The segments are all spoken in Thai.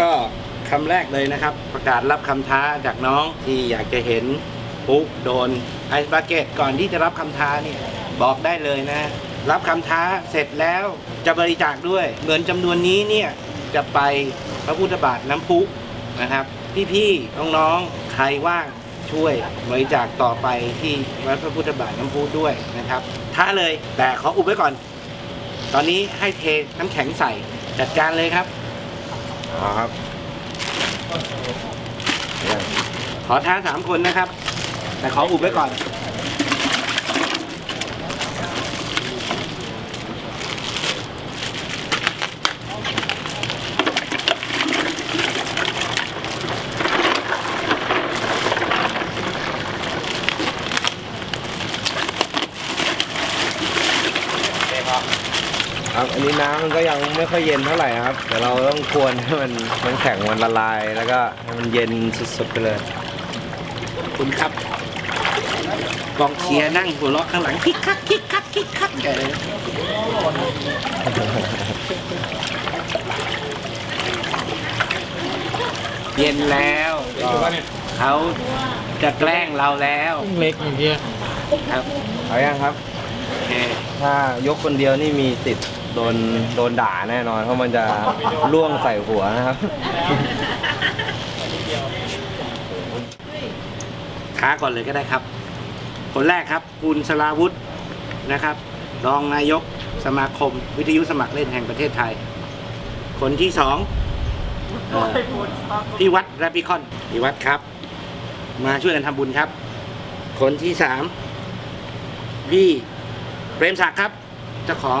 ก็คำแรกเลยนะครับ ประกาศรับคำท้าจากน้องที่อยากจะเห็นปุ๊โดนไอซ์บาเกตก่อนที่จะรับคำท้านี่บอกได้เลยนะ รับคำท้าเสร็จแล้วจะบริจาคด้วยเงินจำนวนนี้เนี่ยจะไปพระพุทธบาทน้ำพุนะครับ พี่ๆน้องๆใครว่างช่วยบริจาคต่อไปที่วัดพระพุทธบาทน้ำพุด้วยนะครับท้าเลยแต่ขออุบไว้ก่อน ตอนนี้ให้เทน้ำแข็งใส่จัดการเลยครับ อ๋อครับขอท้าสามคนนะครับ แต่ขออุบไว้ก่อน ครับ อันนี้น้ำมันก็ยังไม่ค่อยเย็นเท่าไหร่ครับเดี๋ยวเราต้องควรให้มันมันแข็งมันละลาย แล้วก็ให้มันเย็นสุดๆไปเลยขอบคุณครับกองเชียร์นั่งหัวเราะข้างหลังคิกคักคิกคักคิกคักแกเลยเย็นแล้วก็เขาจะแกล้งเราแล้วเล็กอย่างเงี้ยครับเอายังครับ โอเค ถ้ายกคนเดียวนี่มีสิทธิ์ โดนโดนด่าแน่นอน เพราะมันจะล่วงใส่หัวนะครับ ท้าก่อนเลยก็ได้ครับ คนแรกครับคุณสลาวุธนะครับ รองนายกสมาคม วิทยุสมัครเล่นแห่งประเทศไทย คนที่สองเอ่อพี่วัดแรปปิคอนพี่วัดครับ มาช่วยกันทำบุญครับ คนที่สามพี่เปรมศักดิ์ครับเจ้าของ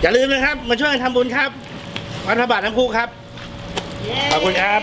อย่าลืมนะครับ มาช่วยกันทำบุญครับ วัดพระบาทน้ำพุครับ ขอบคุณครับ